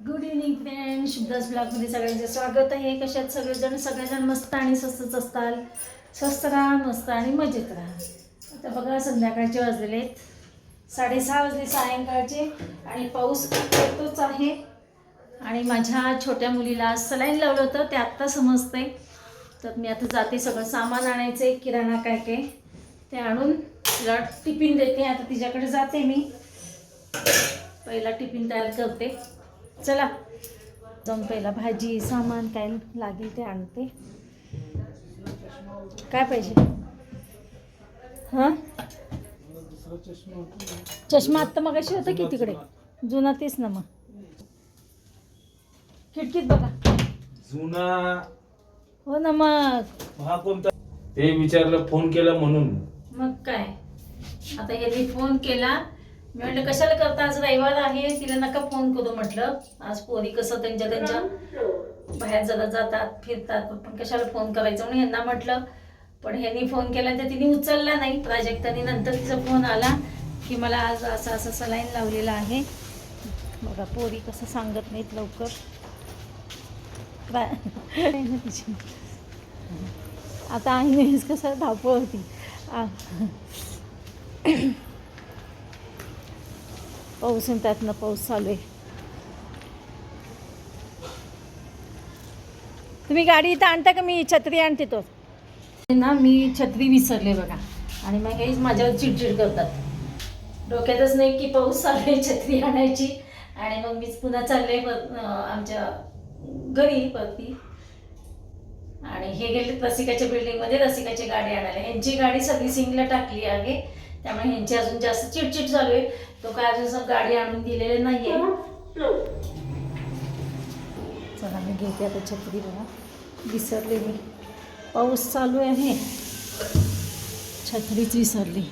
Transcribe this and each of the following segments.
Good evening friend शुभदास ब्लॉगमध्ये सगळ्यांचे स्वागत आहे. कशात सगळेजण? सगळेजण मस्त आणि स्वस्तच असताल. स्वस्त राहा मस्त आणि मजेत राहा. आता बघा संध्याकाळचे वाजलेले आहेत. साडेसहा वाजले सायंकाळचे आणि पाऊस येतोच आहे. आणि माझ्या छोट्या मुलीला सलाईन लावलं होतं. ते आत्ता समजते तर मी आता जाते सगळं सामान आणायचं. आहे किराणा काय काय ते आणून तिला टिफिन देते. आता तिच्याकडे जाते मी. पहिला टिफिन तयार करते. चला जाऊन पहिला भाजी सामान काय लागेल ते आणते. काय पाहिजे? हां? चष्मा आत्ता मग अशी होता की तिकडे? जुना तेच ना मग. खिडकीत बघा. जुना. हो ना मग. हा कोणता? ते विचारलं फोन केला म्हणून. मग काय? आता यांनी फोन केला मी म्हटलं कशाला करता? आज रविवार आहे तिला नका फोन करू म्हटलं. आज पोरी कसं त्यांच्या त्यांच्या बाहेर जरा जातात फिरतात पण कशाला फोन करायचं? म्हणून यांना म्हटलं. पण ह्यांनी फोन केला तर तिने उचलला नाही. प्राजक्तानी नंतर तिचा फोन आला की मला आज असं असं सलाईन लावलेलं आहे. बघा पोरी कसं सांगत नाहीत लवकर. ना तिची. आता आईने कसं धावपळ होती. पाऊस आणि त्यातनं पाऊस चालू आहे तुम्ही गाडी इथं आणता का? मी छत्री आणते तो. ना मी छत्री विसरले बघा. आणि मग हेच माझ्यावर चिडचिड करतात. डोक्यातच नाही की पाऊस चालू आहे छत्री आणायची. आणि मग मीच पुन्हा चालले पर- आमच्या घरी परती. आणि हे गेले रसिकाच्या बिल्डिंगमध्ये रसिकाची गाडी आणायला. यांची गाडी सर्व्हिसिंगला टाकली आहे. त्यामुळे ह्यांची अजून जास्त चिडचिड चालू आहे. तो काय अजून सब गाडी आणून दिलेले नाहीये. चला मी घेते आता छत्री बघा. विसरले मी. पाऊस चालू आहे. छत्रीच विसरली.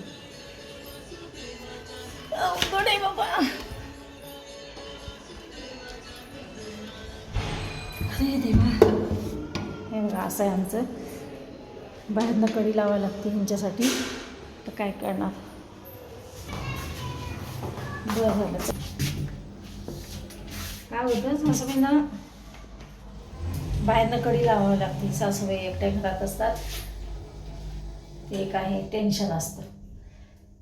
अवघड आहे बाबा. अरे देवा. हे बघा असं आहे आमचं. बाहेरनं कडी लावावी लागते ह्यांच्यासाठी. तर काय करणार? बरं झालं. काय होतं? सासूबाईंना बाहेरनं कडी लावावी लागते. सासूबाई एकट्या घरात असतात. ते एक आहे टेन्शन असतं.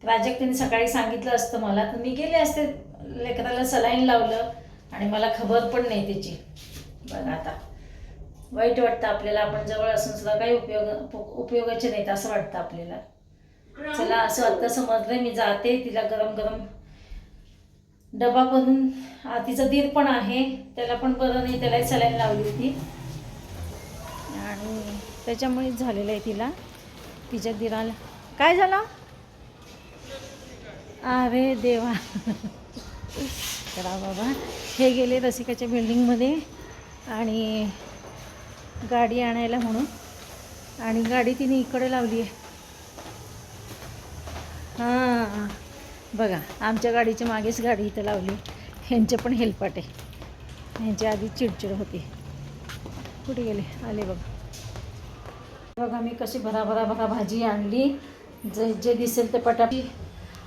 प्राजक्तीने सकाळी सांगितलं असतं मला. तर मी गेले असते लेकराला सलाईन लावलं आणि मला खबर पण नाही त्याची. बघा आता. वाईट वाटतं आपल्याला. आपण जवळ असून सुद्धा काही उपयोग उपयोगाचे नाहीत असं वाटतं आपल्याला. चला असं आता समजलं मी जाते तिला गरम गरम डबा करून आ, तिचं दीर पण आहे त्याला पण बरं नाही त्यालाही सलाईन लावली होती. आणि त्याच्यामुळेच झालेलं आहे तिला तिच्या दिराला. काय झालं? अरे देवा. करा बाबा. हे गेले रसिकाच्या बिल्डिंगमध्ये आणि गाडी आणायला म्हणून. आणि गाडी तिने इकडे लावली आहे. हां बघा आमच्या गाडीच्या मागेच गाडी इथं लावली. ह्यांचे पण हेलपाट. आहे ह्यांच्या आधी चिडचिड होती. कुठे गेले? आले बघा. बघा मी कशी भराभरा भरा भाजी आणली. जे जे दिसेल ते पटापी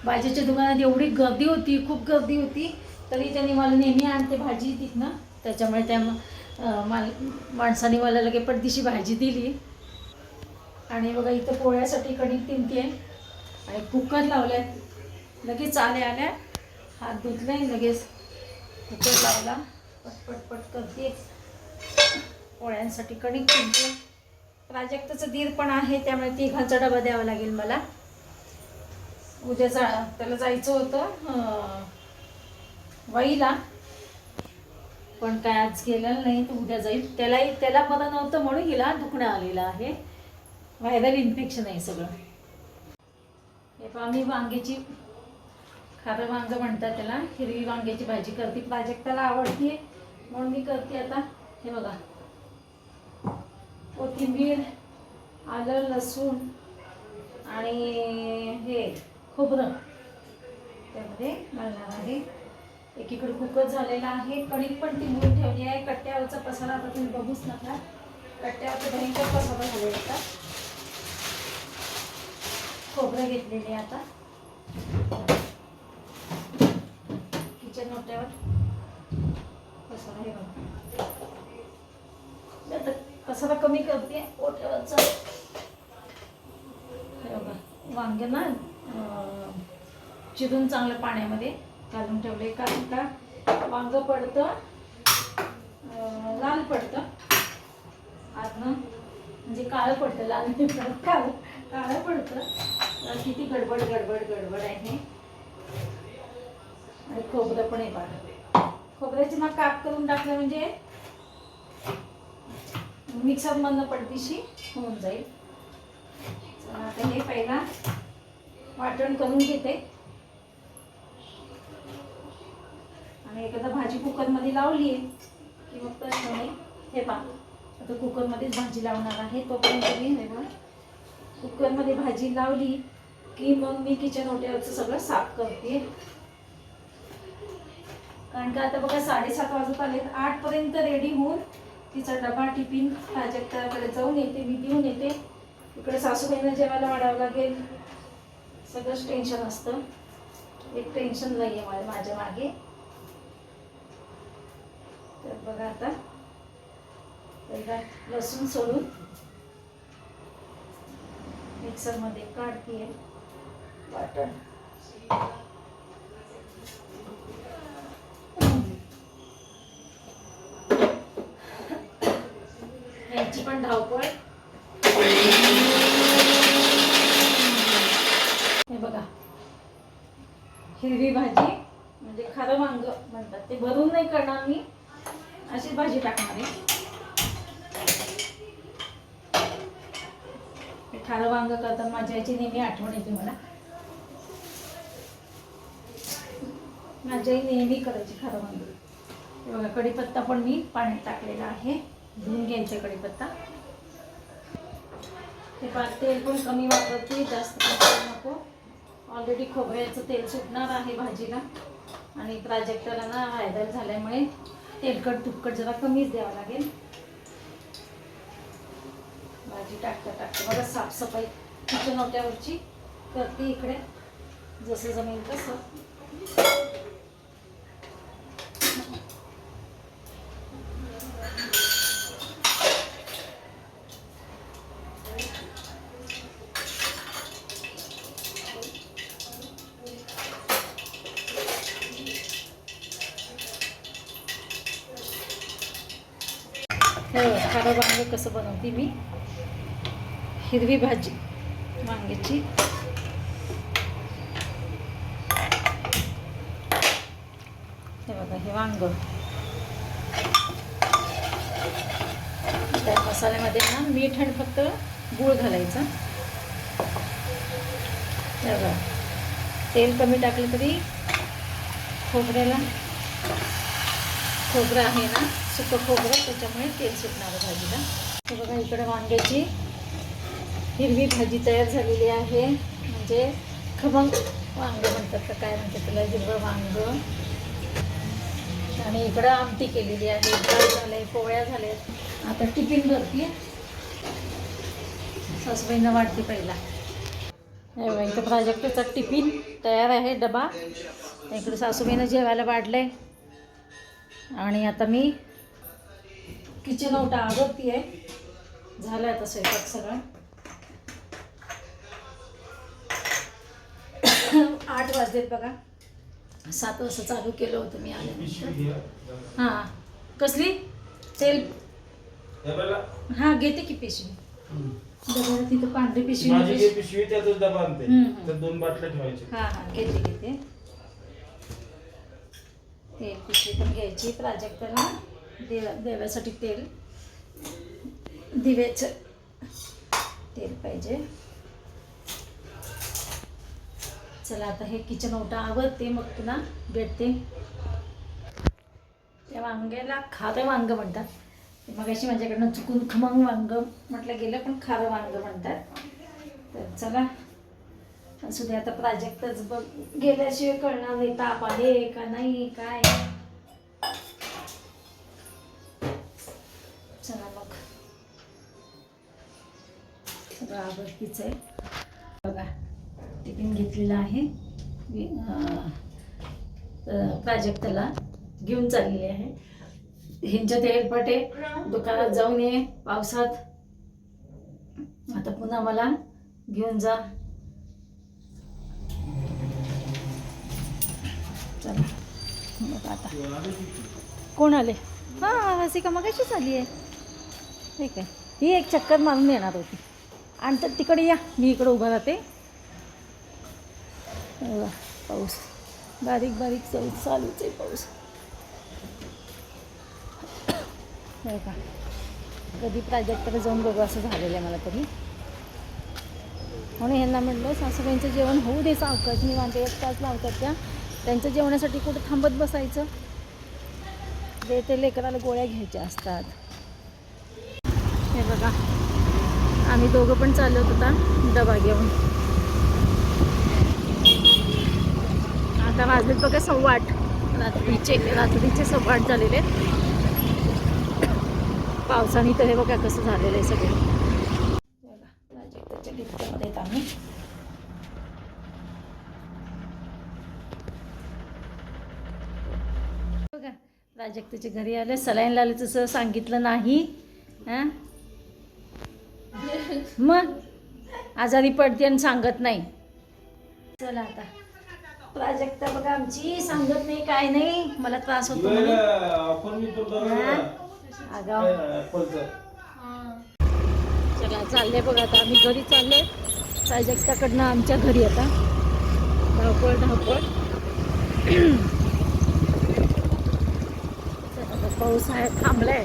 भाजीच्या दुकानात एवढी गर्दी होती खूप गर्दी होती. तरी त्यांनी मला नेहमी आणते भाजी तिथनं. त्याच्यामुळे त्या माल माणसाने मला लगे पडदिशी भाजी दिली. आणि बघा इथं पोळ्यासाठी कणिक तिंती आहे आणि कुकर लावल्यात. लगेच आल्या आल्या हात धुतले लगेच कुकर लावला. पटपट पट करते. पोळ्यांसाठी कणिक तिंते प्राजक्ताचं दीर पण आहे त्यामुळे तिघांचा डबा द्यावा लागेल मला. उद्या जा त्याला जायचं होतं अं, वाईला पण काय आज गेलेलं नाही तर उद्या जाईल. त्यालाही त्याला बरं नव्हतं म्हणून हिला दुखणं आलेलं आहे. व्हायरल इन्फेक्शन आहे सगळं. पहा मी वांग्याची खारं वांग म्हणतात त्याला हिरवी वांग्याची भाजी करते. प्राजक्ताला आवडते म्हणून मी करते आता. हे बघा. कोथिंबीर आलं लसूण आणि हे खोबरं. त्यामध्ये घालणार आहे. एकीकडे कुकर झालेला आहे. कणिक पण तिंबून ठेवली आहे. कट्ट्यावरचा पसारा आता तुम्ही बघूच नका. कट्ट्यावरचा भयंकर पसारा झालेला होता खोबरं घेतलेले आता. किचन ओट्यावर. कसं हे बघा. कसाला कमी करते ओट्यावरचा. हे बघा. वांगे ना चिरून चांगलं पाण्यामध्ये घालून ठेवले. कारण का वांग पडतं लाल पडतं. आतनं म्हणजे काळं पडतं लाल पडत काळं. काळं किती गडबड गडबड गडबड आहे. आणि खोबरं पण आहे बघा. खोबऱ्याची मग काप करून टाकलं म्हणजे मिक्सरमधनं पडतीशी होऊन जाईल. आता हे पहिला वाटण करून घेते. आणि एखादा भाजी कुकरमध्ये लावली आहे की मग प्रश्न नाही. हे पा आता कुकरमध्येच भाजी लावणार आहे. तोपर्यंत मी हे बघा कुकरमध्ये भाजी लावली की मग मी किचन हॉटेलचं सगळं साफ करते. कारण का आता बघा साडेसात वाजत आलेत. आठपर्यंत रेडी होऊन तिचा डबा टिफिन प्राजक्ताकडे जाऊन येते मी देऊन येते. इकडे सासूबाईंना जेवायला वाढावं लागेल. सगळंच टेन्शन असतं. एक टेन्शन नाही आहे मला माझ्या मागे. तर बघा आता. पहिला लसूण सोडून मिक्सरमध्ये काढते आहे बटन यांची पण धावपळ हे बघा. हिरवी भाजी म्हणजे खरं वांग म्हणतात. ते भरून नाही करणार मी. अशी भाजी टाकणार आहे. खारं वांग करताना माझ्या आईची नेहमी आठवण येते मला. माझी आई नेहमी करायची खरं म्हणजे. वांग बघा कढीपत्ता पण मी पाण्यात टाकलेला आहे. धुवून घ्यायचा कढीपत्ता. हे पाच तेल पण कमी वापरते जास्त नको. ऑलरेडी खोबऱ्याचं तेल सुटणार आहे भाजीला. आणि प्राजक्ताला ना व्हायरल झाल्यामुळे तेलकट तुपकट जरा कमीच द्यावं लागेल. भाजी टाकता टाकता बघा साफसफाई किचन ओट्यावरची करते इकडे. जसं जमेल तसं. हे बघा, खारं कसं बनवते मी? हिरवी भाजी वांग्याची. हे बघा हे वांग. त्या मसाल्यामध्ये ना मीठ आणि फक्त गूळ घालायचं. हे बघा तेल कमी टाकलं तरी खोबऱ्याला खोबरं आहे ना सुकं खोबरं त्याच्यामुळे तेल सुटणार भाजीला. हे बघा इकडे वांग्याची हिरवी भाजी तयार झालेली आहे. म्हणजे खमंग वांग म्हणतात तर काय म्हणतात त्याला हिरवं वांग. आणि इकडं आमटी केलेली आहे डाळ झाले पोळ्या झाल्यात. आता टिफिन भरते सासूबाईंना वाटते पहिला. इथं प्राजक्टचा टिफिन तयार आहे डबा. इकडे सासूबाईनं जेवायला वाढलंय. आणि आता मी किचन ओटा आवडती आहे. झालं आता स्वयंपाक सगळं. आठ वाजलेत बघा. सात वाजता चालू केलं होतं मी आल्यानंतर हां. कसली? तेल? हे घेते की पिशवी? डब्याला तिथं पांढरी पिशवी पिशवी त्यातच डबा आणते. तर दोन बाटल्या ठेवायच्या. हां हां घेते घेते. तेल पिशवी पण घ्यायची. प्राजक्ताला देवा देवासाठी तेल. दिव्याचं तेल पाहिजे. चला आता हे किचन ओटा आवडते मग तुला भेटते. त्या वांग्याला खारं वांग म्हणतात. मग अशी माझ्याकडनं चुकून खमंग वांग म्हटलं गेलं पण खारं वांग म्हणतात. तर चला असू दे आता प्राजक्तच बघ. गेल्याशिवाय कळणार नाही ताप आहे का नाही काय? चला मग. सगळं आवडतीच आहे. बघा टिफिन घेतलेला आहे. वि- प्राजक्ताला घेऊन चाललेली आहे. ह्यांच्या ते दुकानात जाऊन ये पावसात. आता पुन्हा मला घेऊन जा. चला मग आता. कोण आले? हां हसिका मग कशीच आली आहे. ठीक आहे. ही एक चक्कर मारून येणार होती. आणि तर तिकडे या. मी इकडं उभा राहते. पाऊस. बारीक बारीक चालू चालूच आहे पाऊस. बरं का. कधी प्राजक्तकडे जाऊन बघू असं झालेलं आहे मला तरी. म्हणून ह्यांना म्हटलं सासूबाईंचं जेवण होऊ दे सावकाश. निवांत एक तास लावतात त्या. त्यांचं जेवणासाठी कुठं थांबत बसायचं? ते ते लेकराला गोळ्या घ्यायच्या असतात. हे बघा. आम्ही दोघं पण चालत होता डबा घेऊन. आता वाजलेत बघा सव्वा आठ रात्रीचे रात्रीचे सव्वा आठ झालेले. आहेत. पावसाने तर हे बघा कसं झालेलं आहे सगळं. बघा, गिफ्टमध्ये आहेत आम्ही बघा प्राजक्ताच्या घरी आले सलाईन लावलं तसं सांगितलं नाही. हां? मग? आजारी पडते आणि सांगत नाही. चला आता. प्राजक्ता बघा आमची सांगत नाही काय नाही. मला त्रास होतो. चला. चालले बघा आता. आम्ही घरी चाललोय प्राजक्ताकडनं आमच्या घरी आता. धावपळ धावपळ चला आता पाऊस आहे थांबलाय.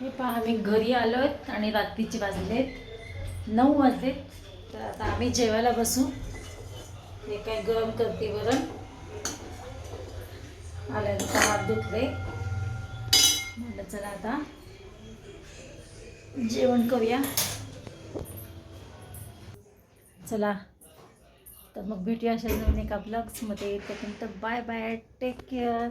हे पहा आम्ही घरी आलोत आणि रात्रीचे वाजलेत. नऊ वाजले तर आता आम्ही जेवायला बसू. हे काय गरम करते वरण. आल्यानंतर हात धुतले. म्हटलं चला आता जेवण करूया. चला. तर मग भेटूया अशा नवीन एका ब्लॉग्समध्ये तोपर्यंत बाय बाय टेक केअर